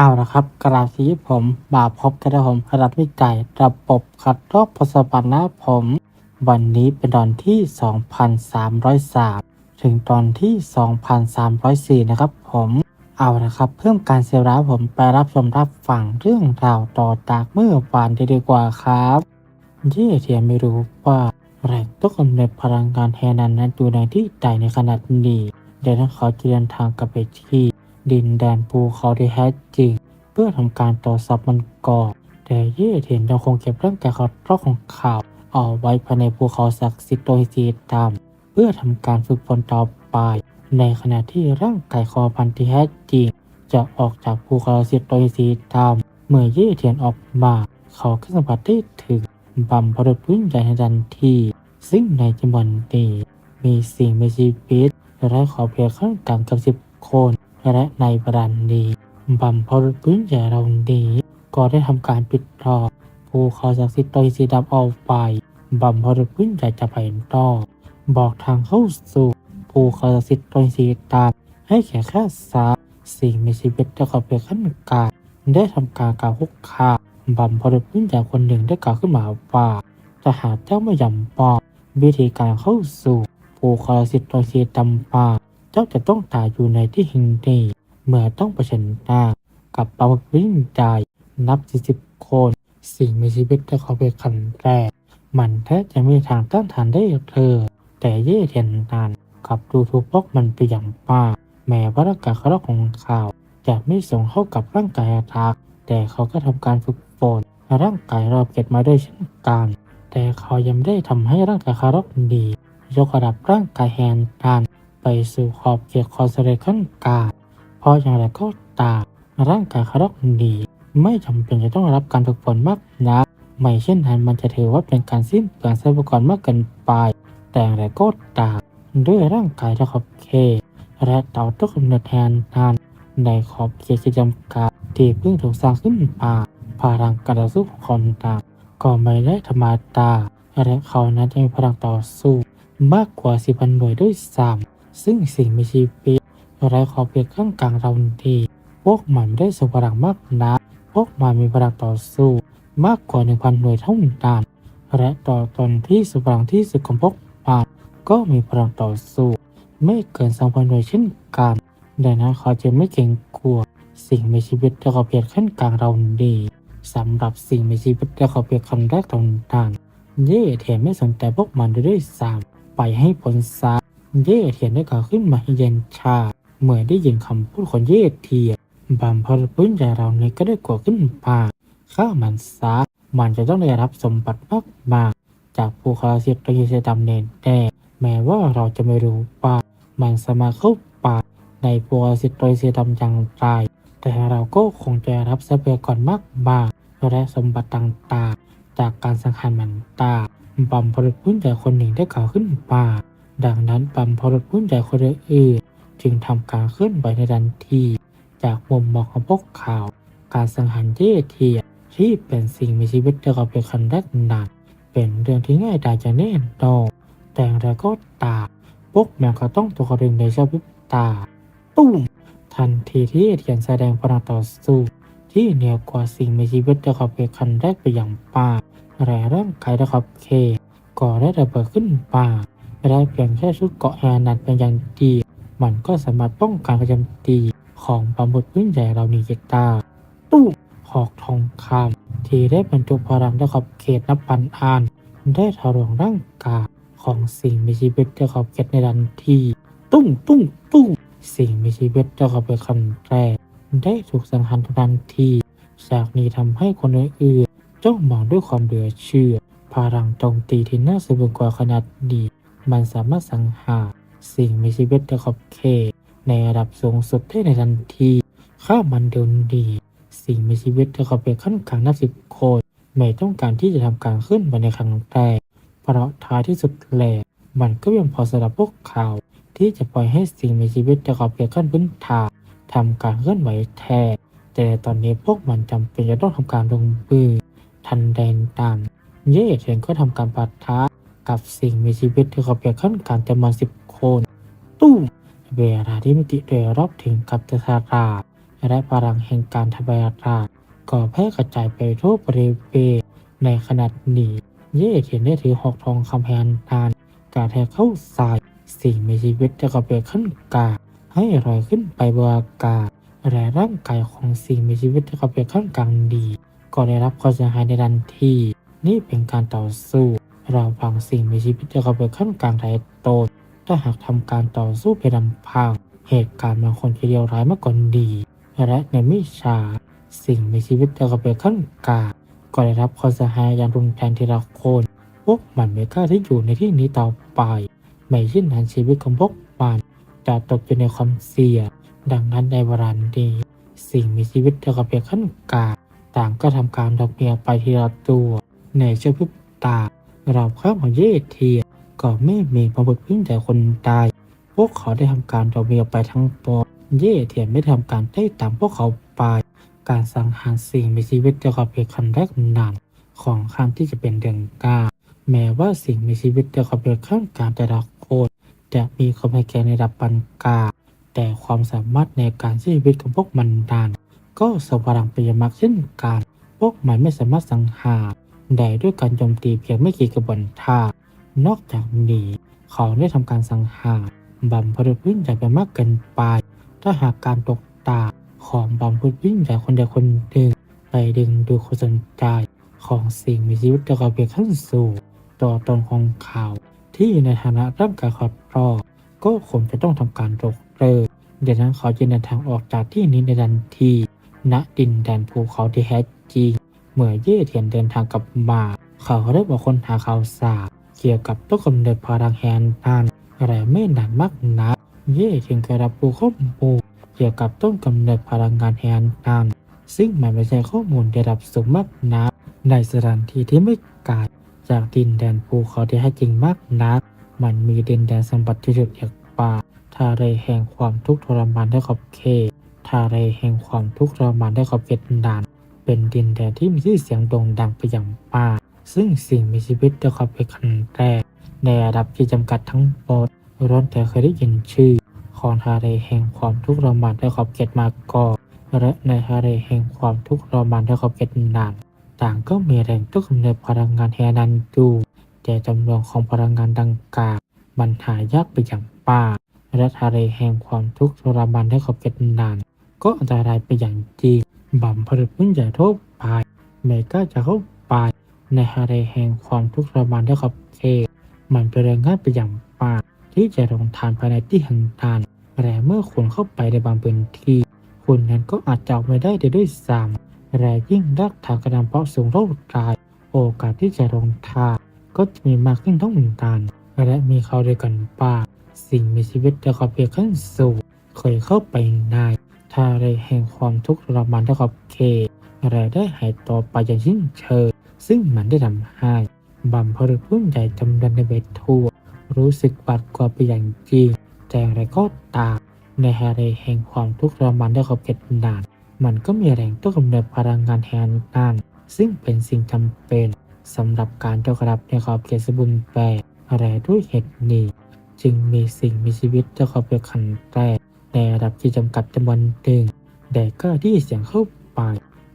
เอาละครับ กราบสีผมบาพบกระผมรัฐวิจัยระบบคัดลอกพสปันนะผม วันนี้เป็นตอนที่ 2303 ถึงตอนที่ 2304 นะครับผม เอาละครับ เพิ่มการเซลล์ผมไปรับชมรับฟังเรื่องราวต่อจากเมื่อวานด้ดีกว่าครับ เย่เทียไม่รู้ว่าแรงต้องกำเนิดพลังงานแทนนั้นนั้นอยู่ในที่ใดในขนาดนี้ เดี๋ยวนั้นเขาจะเดินทางกลับไปที่ ดินแดนภูเขาที่แท้จริง เพื่อทำการตรวจสอบมันก่อนแต่เย่เทียนยังคงเก็บร่างกายของรอบของข่าวเอาไว้ภายในภูเขาศักดิ์สิทธิ์โดยสีดำเพื่อทำการฝึกฝนต่อไป ในขณะที่ร่างกายคอพันธุ์ที่แท้จริง จะออกจากภูเขาศักดิ์สิทธิ์โดยสีดำเมื่อเย่เทียนออกมา เขาก็สัมผัสได้ถึงบัมพรุษพื้นใหญ่ในทันทีซึ่งในจำนวนนี้มีสิ่งมีชีวิตและขอเพียงขั้นต่ำกับสิบคนและในประดานนี้บัมพรุษพื้นใหญ่เรานี้ก็ได้ทำการปิดทองภูเขาศักดิ์สิทธิ์โดยสีดำเอาไปบัมพรุษพื้นใหญ่จะไปต่อบอกทางเข้าสู่ภูเขาศักดิ์สิทธิ์โดยสีดำให้แก่ข้าสาสิ่งมีชีวิตและขอเพียงขั้นกางได้ทำการกล่าวคุกคาบัมพรุษพื้นใหญ่คนหนึ่งได้กล่าวขึ้นมาว่าจะหาเจ้าไม่ยำบอกวิธีการเข้าสู่ภูเขาศักดิ์สิทธิ์โดยสีดำป่า เจ้าจะต้องตายอยู่ในที่แหิงนี้เมื่อต้องเผชิญหน้ากับปลาหมึกวิ่งใจนับสิบคน สิ่งมีชีวิตที่เขาเป็นขันแรก มันแทบจะไม่มีทางต้านทานได้เธอ แต่เย่เทียนนานกับดูถูกพวกมันไปอย่างมากแม้ว่าร่างกายเขาของเขาจะไม่ส่งเข้ากับร่างกายอาทักแต่เขาก็ทำการฝึกฝนร่างกายเราเก็บมาด้วยเช่นกัน แต่เขายังได้ทำให้ร่างกายเขารกดียกระดับร่างกายแฮนดัน สู่ขอบเขตคอสเรขั้นกางเพราะอย่างไรก็ตามร่างกายคารอกดีไม่จำเป็นจะต้องรับการฝึกฝนมากนัก ไม่เช่นนั้นมันจะถือว่าเป็นการสิ้นเปลืองทรัพยากรมากเกินไป แต่อย่างไรก็ตามด้วยร่างกายที่ขอบเขตและเต่าต้องกำเนิดแทนนั้นในขอบเขตที่จำกัดที่เพิ่งถูกสร้างขึ้นมาพลังการต่อสู้ของคนต่างก็ไม่ได้ธรรมดาและเขานั้นจะมีพลังต่อสู้มากกว่าสิบพันหน่วยด้วยซ้ำ ซึ่งสิ่งมีชีวิตไรขอบเขตข้างกลางเราดีพวกมันไม่ได้ส่งพลังมากนักพวกมันมีพลังต่อสู้มากกว่า1,000หน่วยเท่านั้นและต่อตอนที่สุดพลังที่สุดของพวกมันก็มีพลังต่อสู้ ไม่เกิน2,000หน่วยเช่นกันดังนั้นเขาจะไม่เกรงกลัว สิ่งมีชีวิตและขอบเขตขั้นกลางเราดีสำหรับสิ่งมีชีวิตและขอบเขตคำแรกตรงนั้นเย่เทนไม่สนใจพวกมันด้วยซ้ำไปให้ผลซะ เย่เทียนได้ก่อขึ้นมาเย็นชา เมื่อได้ยินคำพูดของเย่เทียนบัมพลพื้นใหญ่เรานี้ก็ได้กลัวขึ้นมาข้ามันซะมันจะต้องได้รับสมบัติมากมากจากภูเขาเสียตรีเสดำเนนแต่แม้ว่าเราจะไม่รู้ว่ามันสมาเข้าป่าในภูเขาเสียตรีเสดำอย่างไรแต่เราก็คงจะรับทรัพยากรมากมากและสมบัติต่างๆ จากการสังหารมันตาบัมพลพื้นใหญ่คนหนึ่งได้กล่าวขึ้นมา ดังนั้นบัมพลพื้นใหญ่คนอื่นจึงทำการเคลื่อนไหวในทันที จากมุมมองของพวกข่าว การสังหารเย่เทียที่เป็นสิ่งมีชีวิตเดียวกับเป็นคันแรกนานเป็นเรื่องที่ง่ายดายจะแน่นอนแต่อย่างไรก็ตามพวกแมวก็ต้องตัวกระดึงในชาวิบตาปุ้มทันทีที่เทียนแสดงพลังต่อสู้ที่เหนือกว่าสิ่งมีชีวิตเดียวกับเป็นคันแรกไปอย่างป่าและร่างกายเดียวกับเคก็ได้ระเบิดขึ้นป่า และเพียงแค่ชุดเกาะแอร์นัดเป็นอย่างดี มันก็สามารถป้องกันการโจมตีของปลาหมึกพื้นใหญ่เรานีเกตาตู้หอกทองคำที่ได้บรรจุพลังด้ขอบเขตนับพันอันได้ทะลวงร่างกายของสิ่งมีชีวิตด้ขอบเขตในทันที ตุ้งตุ้งตุ้งสิ่งมีชีวิตด้ขอบเขตคันแรกได้ถูกสังหารทันทีจากนี้ทำให้คนอื่นๆจ้องมองด้วยความเหลือเชื่อพลังโจมตีที่น่าสะพึงกว่าขนาดนี้ มันสามารถสังหารสิ่งมีชีวิตในขอบเขต ในระดับสูงสุดได้ในทันทีข้ามันเดินดี สิ่งมีชีวิตในขอบเขตขั้นกลางนับสิบคนไม่ต้องการที่จะทำการขึ้นไปในครั้งแรกเพราะท้ายที่สุดแหลมันก็ยังพอสำหรับพวกเขาที่จะปล่อยให้สิ่งมีชีวิตในขอบเขตขั้นพื้นฐานทำการเคลื่อนไหวแทนแต่ตอนนี้พวกมันจำเป็นจะต้องทำการลงมือทันใดนั้นเย่เทียนก็ทำการปะทะ กับสิ่งมีชีวิตที่เขาเพียงขั้นการจำนวนสิบคนตู้มเวลาที่มิติโดยรอบถึงกับจะสลาและพลังแห่งการทำลายอากาศก็แพร่กระจายไปทั่วบริเวณในขณะนี้ เย่เทียนได้ถือหอกทองคำแพนนานกาแทกเข้าใส่สิ่งมีชีวิตจะกระเบิดขึ้นกาให้ลอยขึ้นไปบนอากาศและร่างกายของสิ่งมีชีวิตจะกระเบิดขึ้นกลางดี ก็ได้รับความเสียหายในทันที นี่เป็นการต่อสู้ เราฟังสิ่งมีชีวิตจะกระเบิดขึ้นกลางไทยโต ถ้าหากทำการต่อสู้ไปลำพัง เหตุการณ์บางคนทีเดียวร้ายมากกว่าดี และในไม่ช้าสิ่งมีชีวิตจะกระเบิดขึ้นกลางก็ได้รับความเสียหายอย่างรุนแรงทีละคนพวกมันไม่กล้าที่อยู่ในที่นี้ต่อไป ไม่เช่นนั้นชีวิตของพวกมันจะตกอยู่ในความเสี่ยงดังนั้นในเวลานี้สิ่งมีชีวิตจะกระเบิดขึ้นกลางต่างก็ทำการดอกเมียไปทีละตัวในชั่วพริบตา เราข้ามของเย่เทียก็ไม่มีพระบุตรพึ่งแต่คนตาย พวกเขาได้ทำการดอกเมียไปทั้งปวงเย่เทียนไม่ทำการได้ตามพวกเขาไป การสังหารสิ่งมีชีวิตจะกระเบิดคันแรกนานของครั้งที่จะเป็นเดือนกาแม้ว่าสิ่งมีชีวิตจะกระเบิดขั้นการแต่ละคนจะมีความแข็งในระดับปานกลางแต่ความสามารถในการใช้ชีวิตของพวกมันดานก็สว่างไปยมากเช่นกัน พวกมันไม่สามารถสังหาร ได้ด้วยการโจมตีเพียงไม่กี่กระบวนท่า นอกจากนี้ เขาได้ทำการสังหารบัมพรุษวิ่งใหญ่ไปมากเกินไป ถ้าหากการตกตาของบัมพรุษวิ่งใหญ่คนใดคนหนึ่งไปดึงดูความสนใจของสิ่งมีชีวิตตะกเพียงขั้นสูงตัวตนของเขา ที่ในฐานะร่างกายขอดรอก็คงจะต้องทำการตกเลิกดังนั้นเขาจึงเดินทางออกจากที่นี้ในทันทีณดินแดนภูเขาที่แท้จริง เมื่อเย่เทียนเดินทางกลับมา เขาได้บอกคนหาข่าวสารเกี่ยวกับต้นกำเนิดพลังแฮนนันอะไรไม่นานมากนัก เย่จึงเคยรับรู้ข้อมูลเกี่ยวกับต้นกำเนิดพลังงานแฮนนันซึ่งมันไม่ใช่ข้อมูลระดับสูงมากนัก ในสถานที่ที่ไม่ไกลจากดินแดนภูเขาที่แท้จริงมากนัก มันมีดินแดนสมบัติที่ถูกเรียกว่าทะเลแห่งความทุกข์ทรมานได้ขอบเขตทะเลแห่งความทุกข์ทรมานได้ขอบเขตนาน เป็นดินแดนที่มีชื่อเสียงโด่งดังไปอย่างมาก ซึ่งสิ่งมีชีวิตได้ขอบเขตคันแรก ในระดับที่จำกัดทั้งหมดร้อนแต่เคยได้ยินชื่อ ของทะเลแห่งความทุกข์ทรมานได้ขอบเขตมาก่อนและในทะเลแห่งความทุกข์ทรมานได้ขอบเขตนานต่างก็มีแหล่งต้นกำเนิดพลังงานแฮนันอยู่แต่จำนวนของพลังงานดังกล่าวมันหายากไปอย่างมาและทะเลแห่งความทุกข์ทรมานได้ขอบเขตนาน ก็อันตรายไปอย่างจริง บัมพลุพื้นใหญ่ทั่วไปไม่กล้าจะเข้าไปในทะเลแห่งความทุกข์ทรมานได้ขอบเขตมันเป็นเรื่องง่ายไปอย่างมากที่จะลงทานภายในที่แห่งทานแต่เมื่อคุณเข้าไปในบางพื้นที่คุณนั้นก็อาจจะออกไม่ได้ด้วยซ้ำและยิ่งรักทางกระดำเพราะสูงเท่าไรโอกาสที่จะลงทานก็จะมีมากขึ้นต้งเหมือนกันและมีเขาด้วยกันป่าสิ่งมีชีวิตจะขอบเพียงขั้นสูงเคยเข้าไปใน ทะเลแห่งความทุกข์ทรมานได้ขอบเขตและได้หายตัวไปอย่างสิ้นเชิงซึ่งมันได้ทำให้บัมพรุพุ่งใหญ่จำนวนในเวททั่วรู้สึกบาดกว่าไปอย่างจริงแต่อย่างไรก็ตามในทะเลแห่งความทุกข์ทรมานได้ขอบเขตนาน มันก็มีแรงต้นกำเนิดพลังงานแทนนั่นซึ่งเป็นสิ่งจำเป็นสำหรับการยกรับในขอบเขตสมบูรณ์แบบอะไรด้วยเหตุนี้ จึงมีสิ่งมีชีวิตจะขอบเขตขันแรก ในระดับที่จำกัดจำนวนหนึ่งแต่ก็ที่เสียงเข้าไป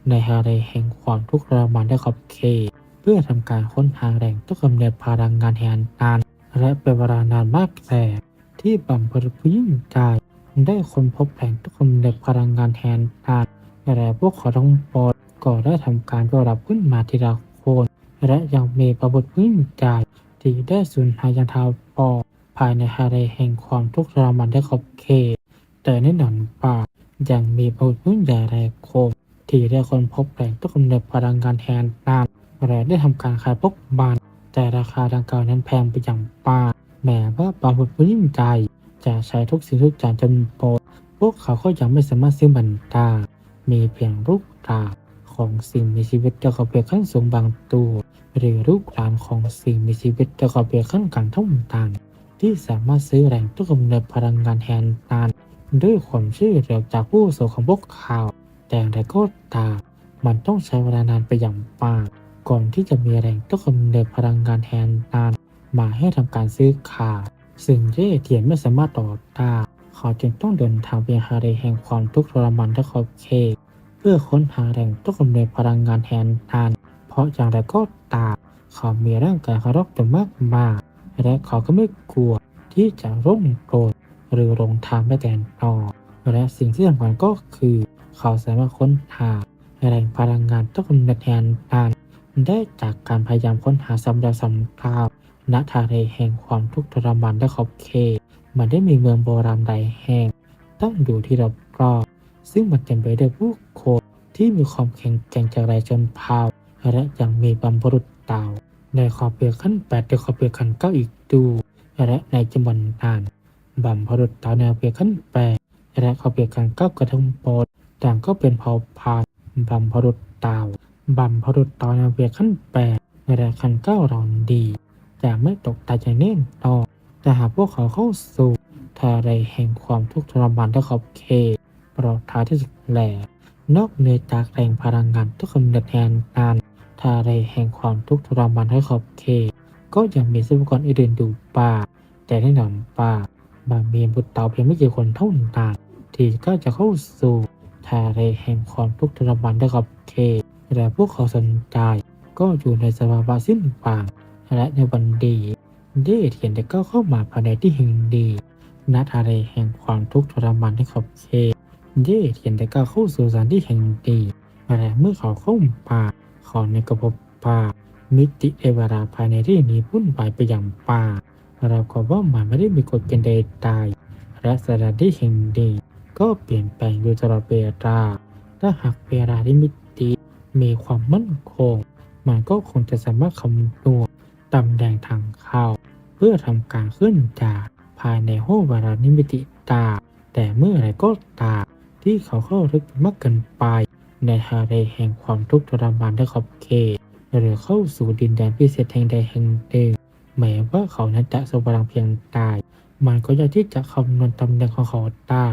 ในทะเลแห่งความทุกข์ทรมานได้ขอบเขตเพื่อทำการค้นหาแหล่งต้นกำเนิดพลังงานแทนนานและเป็นเวลานานมากแต่ที่บัมพลผู้ยิ่งใหญ่ได้ค้นพบแหล่งต้นกำเนิดพลังงานแทนนานและพวกเขาทั้งปอดก็ได้ทำการกระดับขึ้นมาทีละคนและยังมีประบุผู้ยิ่งใหญ่ที่ได้สูญหายอย่างทาวปอภายในทะเลแห่งความทุกข์ทรมานได้ขอบเขต แต่ในหนอนป่ายังมีประบุผู้ยิ่งใหญ่หลายคนที่ได้คนพบแหล่งต้นกำเนิดพลังงานแทนนานและได้ทำการขายพวกมันแต่ราคาดังกล่าวนั้นแพงไปอย่างมาแม้ว่าบางคนผู้ยิ่งใจจะใช้ทุกสิ่งทุกอย่างจนโปรดพวกเขาก็ยังไม่สามารถซื้อมันได้มีเพียงรูปรางของสิ่งมีชีวิตจะขอบเพียงขั้นสูงบางตัวหรือรูปรางของสิ่งมีชีวิตจะขอบเพียงขั้นกลางเท่านั้นที่สามารถซื้อแรงต้นกำเนิดพลังงานแทนนาน ด้วยความช่วยเหลือจากผู้โสของพวกเขาแต่อย่างไรก็ตามมันต้องใช้เวลานานไปอย่างมาก ก่อนที่จะมีแรงต้นกำเนิดพลังงานแทนนานมาให้ทำการซื้อขายซึ่งเย่เทียนไม่สามารถต่อต้านเขาจึงต้องเดินทางไปหาแหล่งแห่งความทุกข์ทรมานและขอบเขตเพื่อค้นหาแหล่งต้นกำเนิดพลังงานแทนทานเพราะอย่างไรก็ตามเขามีร่างกายคารพแต่มากมากๆและเขาก็ไม่กลัวที่จะร่มโกรธ หรือลงทางไม่แต่นอและสิ่งที่สำคัญก็คือ เขาสามารถค้นหาแหล่งพลังงานต้นกำเนิดแทนทานได้จากการพยายามค้นหาซ้ำแล้วซ้ำเล่าณทะเลแห่งความทุกข์ทรมานและขอบเขตมันได้มีเมืองโบราณใดแห่งตั้งอยู่ที่รอบรอบซึ่งมันเต็มไปด้วยผู้คนที่มีความแข็งแกร่งจากไรจนเผ่าและยังมีบรรพบุรุษเต่าในขอบเปลือกขั้นแปดในขอบเปลือกขั้นเก้าอีกดู และในจำนวนนาน บรรพรุษเต่าในขอเปลือกขั้นแปดและเขอบเปลือกขั้นเก้ากระทงโปดต่างก็เป็นเผ่าพันบรรพบุรุษตาบัมพรุษตอนเวียขั้นแปดและขั้นเก้าเราดีแต่ไม่ตกตายอย่างแน่นอนแต่หากพวกเขาเข้าสู่ทะเลแห่งความทุกข์ทรมานและขอบเขตเพราะท้ายที่สุดแหลนอกเหนือจากแรงพลังงานทุกคำเนิดแทนนั้นทะเลแห่งความทุกข์ทรมานและขอบเขตก็ยังมีทรัพยากรอื่นๆอยู่ป่า แต่แน่นอนป่า บางมีบุตรเต่าเพียงไม่กี่คนเท่านั้นที่ก็จะเข้าสู่ทะเลแห่งความทุกข์ทรมานและขอบเขตและพวกเขาสนใจก็อยู่ในสภาวะสิ้นหวังและในวันดีเดเทียนได้ก็เข้ามาภายในที่แห่งดีณทะเลแห่งความทุกข์ทรมานในขอบเขตเดเทียนได้ก็เข้าสู่สถานที่แห่งดีและเมื่อเขาเข้าป่าเขาในกระพบป่ามิติเอเวลาภายในที่นี้พุ่นไปไปอย่างป่า เราก็ว่ามันไม่ได้มีกฎเกณฑ์ใดตาย และสถานที่แห่งดีก็เปลี่ยนแปลงอยู่ตลอดเวลา ถ้าหากเวลาที่มิติมีความมั่นคง มันก็คงจะสามารถคำนวณตำแหน่งทางเข้า เพื่อทำการเคลื่อนจากภายในห้องเวารานิมิติตา แต่เมื่อไรก็ตามที่เขาเข้าลึกมากเกินไป ในทะเลแห่งความทุกข์ทรมานและขอบเขตหรือเข้าสู่ดินแดนพิเศษแห่งใดแห่งหนึ่ง แม้ว่าเขานั้นจะสว่างเพียงตาย มันก็ยากที่จะคำนวณตำแหน่งของเขาได้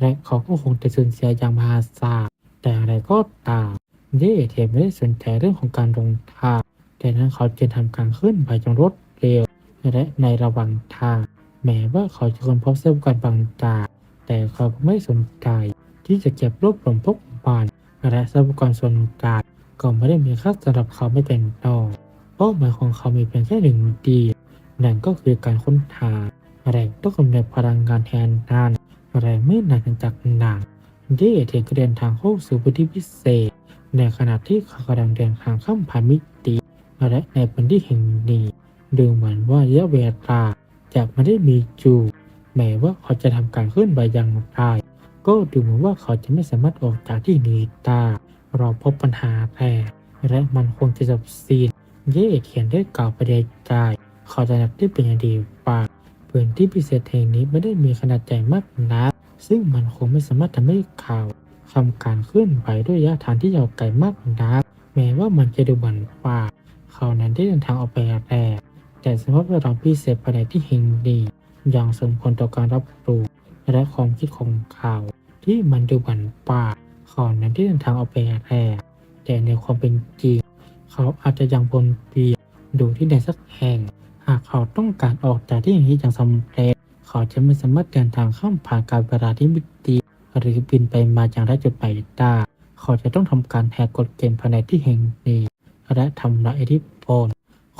และเขาก็คงจะสูญเสียอย่างมหาศาลแต่อะไรก็ตามเย่เทียไม่ได้สนใจเรื่องของการลงทางแต่นั้นเขาจะทำการขึ้นไปอย่างรวดเร็ว และในระหว่างทาง แม้ว่าเขาจะค้นพบทรัพยารบางจากแต่เขาก็ไม่สนใจที่จะเก็บรวบรวมพวกบานและทรัพยากรส่วนกลางก็ไม่ได้มีค่าสำหรับเขาไม่เป็นนอก เป้าหมายของเขามีเพียงแค่หนึ่งเดียวนั่นก็คือการค้นหาแหล่งต้นกำเนิดพลังงานแทนนานแรงไม่นานจากหนังเย่เทียนก็เดินทางเข้าสู่พื้นที่พิเศษ ในขณะที่เขากำลังเดินทางข้ามผ่านมิติและในพื้นที่แห่งนี้ดูเหมือนว่าระยะเวลาจะไม่ได้มีจูแม้ว่าเขาจะทำการเคลื่อนไหวอย่างไรก็ดูเหมือนว่าเขาจะไม่สามารถออกจากที่นี้ได้เราพบปัญหาแรกและมันคงจะจบสิ้น เย่เขียนได้กล่าวประเดใจขาจะนับได้เป็นอย่างดีว่าพื้นที่พิเศษแห่งนี้ไม่ได้มีขนาดใหญ่มากนักซึ่งมันคงไม่สามารถทำให้ข่าวทำการเคลื่อนไหวด้วยระยะทางที่ยาวไกลมากนักแม้ว่ามันจะดูเหมือนป่าเขานั้นได้เดินทางออกไปแรกแต่สภาพแวดล้อมพิเศษภายในที่แห่งนี้ยังสมควรต่อการรับรู้และความคิดของเขาที่มันดูเหมือนป่าเขานั้นได้เดินทางออกไปแรกแต่ในความเป็นจริง เขาอาจจะยังบนเปียดูที่ใดสักแห่ง หากเขาต้องการออกจากที่อย่างนี้อย่างสำเร็จ เขาจะไม่สามารถเดินทางข้ามผ่านการเวลาที่มิติหรือบินไปมาอย่างไรจุดหมายได้ เขาจะต้องทำการแหกกฎเกณฑ์ภายในที่แห่งนี้ และทำลายอิทธิพล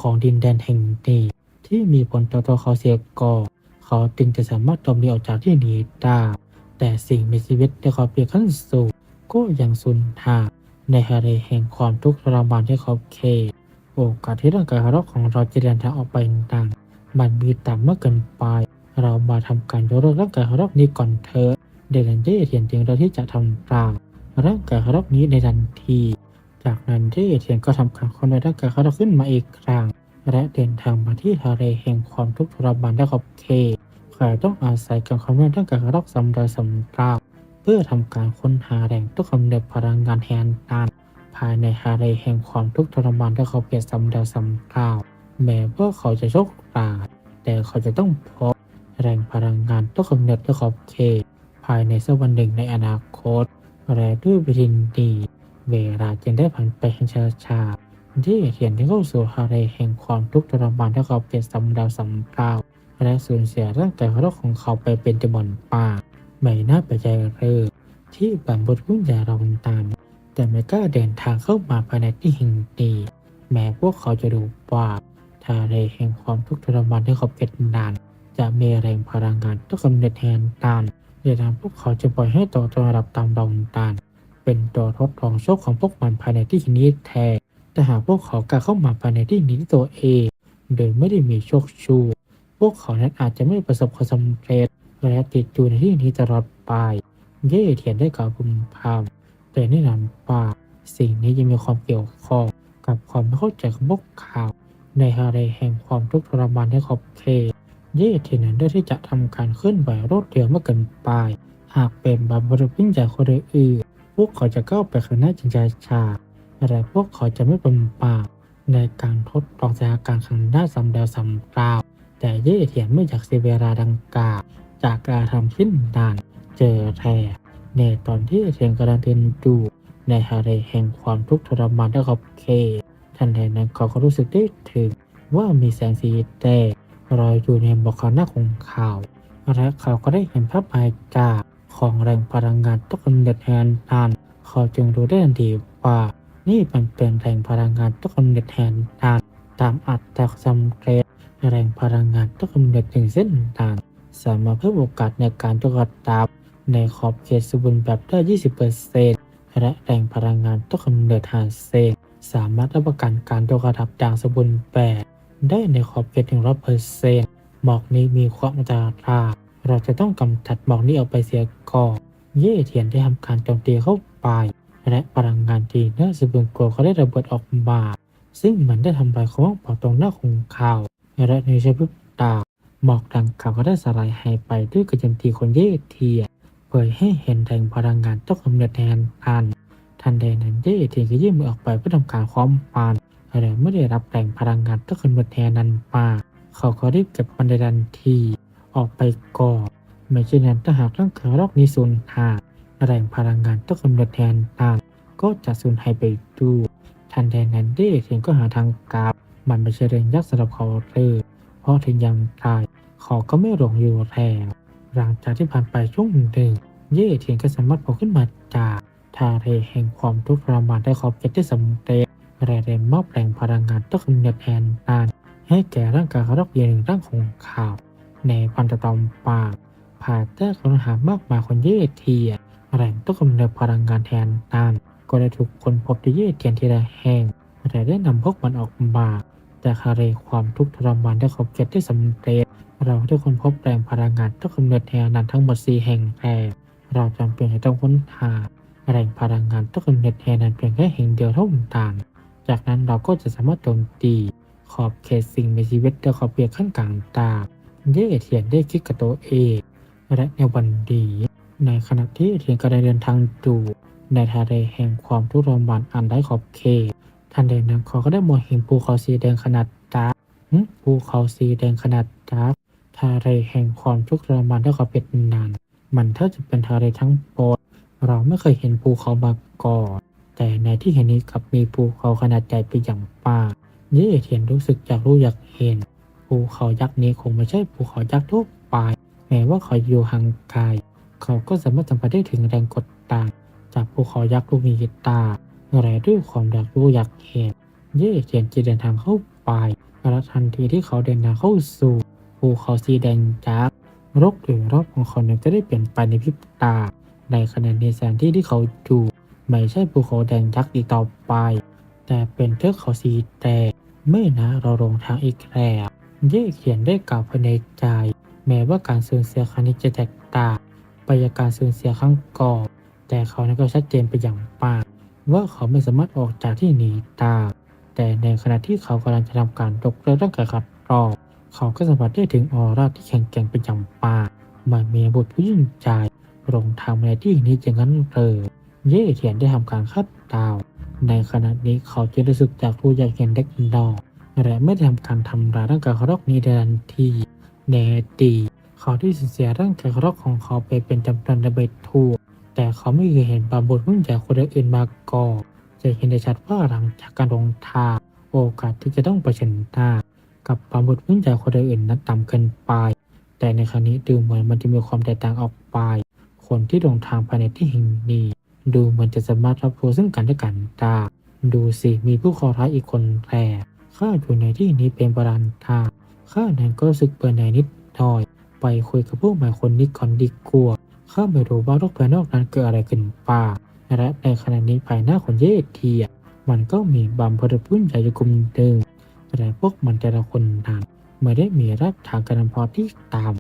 ของดินแดนแห่งนี้ ที่มีผลต่อตัวเขาเสียก่อนเขาจึงจะสามารถหลบหนีออกจากที่นี้ได้ แต่สิ่งมีชีวิตในขอบเขตขั้นสูงก็ยังสูญหาย ในทะเลแห่งความทุกข์ทรมานที่ขอบเขตโอกาสที่ร่างกายเราของเราจะเดินทางออกไปดังมันมีต่ำมากเกินไป เรามาทำการยกเลิกร่างกายของเรานี้ก่อนเถอะเดลันเย่เทียนเตียงเราที่จะทำตาร่างกายของเรานี้ในทันที จากนั้นเย่เทียนก็ทำการคนในร่างกายของเราขึ้นมาอีกครั้งและเดินทางมาที่ทะเลแห่งความทุกข์ทรมานและขอบเขตใครต้องอาศัยการคำนวณร่างกายของเราสำหรับสำรับ เพื่อทำการค้นหาแหล่งต้นกำเนิดพลังงานแทนนานภายในทะเลแห่งความทุกข์ทรมานที่เขาเปรียบสำเดาสำกล่าวแม้ว่าเขาจะโชคร้ายแต่เขาจะต้องพบแรงพลังงานต้นกำเนิดที่ขอบเขตภายในสักวันหนึ่งในอนาคตและด้วยวิธีนี้เวลาจึงได้ผ่านไปอย่างช้าๆที่เขียนที่เข้าสู่ทะเลแห่งความทุกข์ทรมานที่เขาเปรียบสำเดาสำกล่าวและสูญเสียร่างกายของเขาไปเป็นจำนวนมาก ไม่น่าไปใจเรือที่บรรพบุรุษวิญญาณเราตามแต่ไม่กล้าเดินทางเข้ามาภายในที่แห่งนี้แม้พวกเขาจะรู้ว่าทะเลแห่งความทุกข์ทรมานที่เขาเป็นนาน จะมีแรงพลังงานต้องกำเนิดแทนตานดังนั้พวกเขาจะปล่อยให้ตัวตนรับตามดาวตานเป็นตัวทดลองโชคของพวกมันภายในที่นี้แทนแต่หากพวกเขากล้าเข้ามาภายในที่นี้ตัวเองโดยไม่ได้มีโชคชูพวกเขานั้นอาจจะไม่ประสบความสำเร็จ และติดอยู่ในที่นี้ตลอดไป เย่เทียนได้กล่าวพึมพำแต่แน่นอนว่าสิ่งนี้ยังมีความเกี่ยวข้องกับความไม่เข้าใจของพวกเขาในฮาเรแห่งความทุกข์ทรมานที่ขอบเขตเย่เทียนนั้นได้ที่จะทำการเคลื่อนไหวรวดเร็วมากเกินไป หากเป็นบรรพบุรุษวิญญาณคนอื่นพวกเขาจะก้าวไปข้างหน้าจริงๆช้าแต่พวกเขาจะไม่เป็นปากในการทดลองสถานการณ์ข้างหน้าซ้ำแล้วซ้ำเล่าแต่เย่เทียนไม่อยากเสียเวลาดังกล่าว จากการทำขึ้นนานเจอแท้ในตอนที่เทียนกำลังเดินดูในฮาเรแห่งความทุกข์ทรมานที่ขอบเขตทันใดนั้นเขาก็รู้สึกได้ถึงว่ามีแสงสีแดงลอยอยู่ในบอกหน้าของเขาและเขาก็ได้เห็นภาพหายจากของแรงพลังงานต้องกำเนิดแทนตันเขาจึงรู้ได้ทันทีว่านี่มันเป็นแรงพลังงานต้องกำเนิดแทนตันตามอัตราสำเร็จแรงพลังงานต้องกำเนิดถึงเส้นทาง สามารถเพิ่มโอกาสในการยกระดับในขอบเขตสมบูรณ์แบบได้ 20%และแรงพลังงานต้องกำเนิดหารเซนสามารถรับประกันการยกระดับอย่างสมบูรณ์แบบได้ในขอบเขต100%หมอกนี้มีความอันตรายเราจะต้องกำจัดหมอกนี้ออกไปเสียก่อนเย่เทียนได้ทำการโจมตีเข้าไป และพลังงานที่น่าสะบึงกลัวเขาได้ระเบิดออกมาซึ่งมันได้ทำลายของเป่าตรงหน้าของเขาและในช่วงพริบตา หมอกดังกล่าวก็ได้สลายหายไปด้วยกระจมตีคนเย่เทียเผยให้เห็นแรงพลังงานต้องกำเนิดแทนอันทันใดนั้นเย่เทียนก็ยื่นมือออกไปเพื่อทำการคว้อมปานแต่เมื่อได้รับแรงพลังงานต้องกำเนิดแทนนั้นมาเขาก็รีบเก็บมันในทันทีออกไปก่อนไม่เช่นนั้นถ้าหากร่างกายรอกนี้สูญหายแรงพลังงานต้องกำเนิดแทนอันก็จะสูญหายไปด้วยทันใดนั้นเย่เทียนก็หาทางกลับมันไม่ใช่เรื่องยากสำหรับเขาเลย พราะถึงยังตายเขาก็ไม่หลงอยู่แล้วหลังจากที่ผ่านไปช่วงหนึ่งเย่เทียนก็สามารถโผล่ขึ้นมาจากทะเลแห่งความทุกข์ทรมานได้ขอบเขตที่สำเร็จและได้มอบแรงพลังงานต้องกำเนิดแทนนานให้แก่ร่างกายเขารอบเย็นร่างของเขาว ในพันธตอมปากผ่าแต้ค้นหามากมายคนเย่เทียนแรงต้องกำเนิดพลังงานแทนนานก็ได้ถูกคนพบที่เย่เทียนทีละแห่งแต่ได้นำพวกมันออกมา แต่คาเรความทุกข์ทรมานได้ขอบเขตที่สำเร็จ เราทุกคนพบแรงพลังงานต้องกำเนิดแทนนั้นทั้งหมดสี่แห่งแรกเราจำเป็นจะต้องค้นหาแรงพลังงานต้องกำเนิดแทนนั้นเพียงแค่แห่งเดียวเท่านั้นจากนั้นเราก็จะสามารถโจมตีขอบเขตสิ่งมีชีวิตโดยขอบเขตขั้นกลางตาเย่เทียนได้คิดกับตัวเองและในวันดีในขณะที่เทียนก็ได้เดินทางดูในทะเลแห่งความทุกข์ทรมานอันไร้ขอบเขต ทันใดนั้นเขาก็ได้มองเห็นภูเขาสีแดงขนาดดาร์กภูเขาสีแดงขนาดดาร์กทะเลแห่งความทุกข์ทรมานไร้ขอบเขตนนาน มันเท่าจะเป็นทะเลทั้งปวงเราไม่เคยเห็นภูเขามาก่อน แต่ในที่เห็นนี้กลับมีภูเขาขนาดใหญ่เป็นอย่างมากเย่เทียนรู้สึกอยากรู้อยากเห็น ภูเขายักษ์นี้คงไม่ใช่ภูเขายักษ์ทั่วไป แม้ว่าเขาอยู่ห่างไกล เขาก็สามารถสัมผัสได้ถึงแรงกดดันจากภูเขายักษ์ลูกมีกีตา อะไรด้วยความอยากรู้อยากเห็น เย่เทียนจะเดินทางเข้าไปและทันทีที่เขาเดินทางเข้าสู่ภูเขาสีแดงยักษ์รกหรือรอบของเขาเนี่ยจะได้เปลี่ยนไปในพริบตา ในขณะในสถานที่ที่เขาอยู่ไม่ใช่ภูเขาแดงยักษ์อีกต่อไป แต่เป็นเทือกเขาสีแดงไม่นะเราลงทางอีกแล้วเย่เขียนได้กล่าวภายในใจ แม้ว่าการสูญเสียครั้งนี้จะแตกต่างไปจากการสูญเสียครั้งก่อนแต่เขานั้นก็ชัดเจนไปอย่างมาก ว่าเขาไม่สามารถออกจากที่หนีตายแต่ในขณะที่เขากำลังจะทำการตกเรือร่างกายขัดรอบเขาก็สัมผัสได้ถึงออร่าที่แข็งแกร่งเป็นอย่างมากมันมีบทผู้ยิ่งใหญ่ลงทางในที่นี้อย่างนั้นเลยเย่เทียนได้ทำการคาดดาว ในขณะนี้เขาจะรู้สึกจากผู้อยากเห็นเด็กดอกและไม่ได้ทำการทำร้ายร่างกายเขารอกนี้ทันทีในอดีเขาที่สูญเสียร่างกายเขารอกของเขาไปเป็นจำนวนระเบิดทั่ว แต่เขาไม่เคยเห็นบาบทมุ่งใหญ่คนอื่นมาก่อนจะเห็นได้ชัดว่าหลังจากการลงทางโอกาสที่จะต้องเผชิญหน้ากับความบดพื้นใจคนอื่นนั้นต่ำเกินไป แต่ในครั้งนี้ดูเหมือนมันจะมีความแตกต่างออกไป คนที่เดินทางภายในที่แห่งนี้ดูเหมือนจะสามารถรับรู้ซึ่งกันและกันได้ดูสิมีผู้ขอท้ายอีกคนแรกข้าอยู่ในที่นี้เป็นประธานทาข้านั้นก็รู้สึกเบื่อหน่ายนิดหน่อย ไปคุยกับพวกหมายคนนี้ก่อนดีกว่า ข้าไม่รู้ว่าโลกภายนอกนั้นเกิดอะไรขึ้นป่าและในขณะนี้ภายหน้าคนเย่เทียมันก็มีบำเพ็ญพื้นใหญ่กลุ่มหนึ่งแต่พวกมันแต่ละคนนั้นไม่ได้มีรากฐานการนพอที่ตาม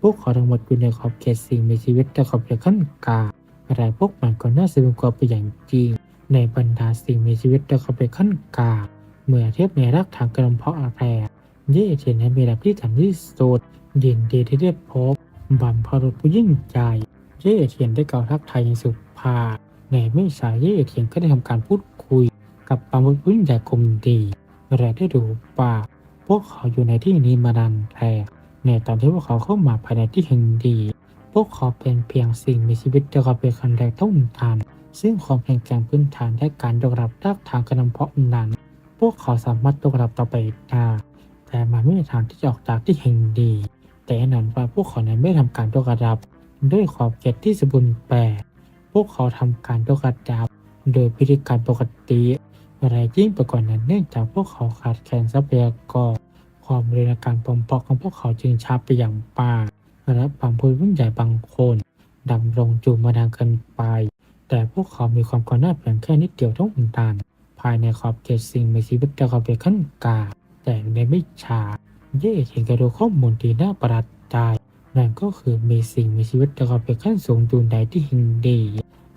พวกเขาทั้งหมดอยู่ในขอบเขตสิ่งมีชีวิตแต่ขอบเขตขั้นกลางแต่พวกมันก็น่าสะพึงกลัวไปอย่างจริง ในบรรดาสิ่งมีชีวิตแต่ขอบเขตขั้นกลางเมื่อเทียบในรากฐานการนเพาะอะไรเย่เทียนนั้นมีระดับที่ต่ำที่สุดยินดีที่ได้พบบำเพ็ญผู้ยิ่งใหญ่ เย่เทียนได้กล่าวทักทายอย่างสุภาในไม่ช้าเย่เทียนก็ได้ทำการพูดคุยกับปามุดผู้ยิ่งใหญ่กลมดีและได้ดูว่าพวกเขาอยู่ในที่นี้มานานแรกในตอนที่พวกเขาเข้ามาภายในที่แห่งดี พวกเขาเป็นเพียงสิ่งมีชีวิตเดียวกับเป็นคนแรกต้องทำซึ่งความแข็งแกร่งพื้นฐานและการยกรับรากฐานการนำเพาะนั้น พวกเขาสามารถยกรับต่อไปได้แต่มันไม่มีทางที่จะออกจากที่แห่งดี แต่อันนั้นว่าพวกเขานั้นไม่ทำการยกระดับ ด้วยขอบเขตที่สมบูรณ์แบบพวกเขาทำการยกระดับ โดยพิธีการปกติอะไรยิ่งไปกว่านั้นเนื่องจากพวกเขาขาดแคลนทรัพยากรความเร็วในการปมปอกของพวกเขาจึงช้าไปอย่างมากและบางผู้ยิ่งใหญ่บางคนดำรงอยู่มานานเกินไป แต่พวกเขามีความก้าวหน้าเพียงแค่นิดเดียวเท่านั้นภายในขอบเขตสิ่งมีชีวิตแต่เขาเป็นขั้นกลางแต่ในไม่ช้าเย่เห็นกระดูข้อมูลที่น่าประหลาดใจ นั่นก็คือมีสิ่งมีชีวิตแต่เขาเป็นขั้นสูงอยู่ในที่ห่งดี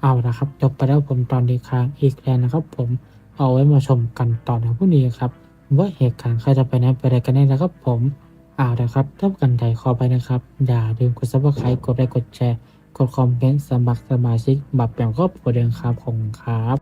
เอาละครับจบไปแล้วผมตอนนี้ค้างอีกแล้วนะครับ ผมเอาไว้มาชมกันตอนในพรุ่งนี้ครับว่าเหตุการณ์ใครจะไปไหนไปอะไรกันแน่นะครับ ผมเอาละครับถ้ากันใดขอไปนะครับ อย่าลืมกดซับสไครต์กดไลค์กดแชร์ กดคอมเมนต์สมัครสมาชิกบัตรแบ่งครอบครัวเดินครับของครับ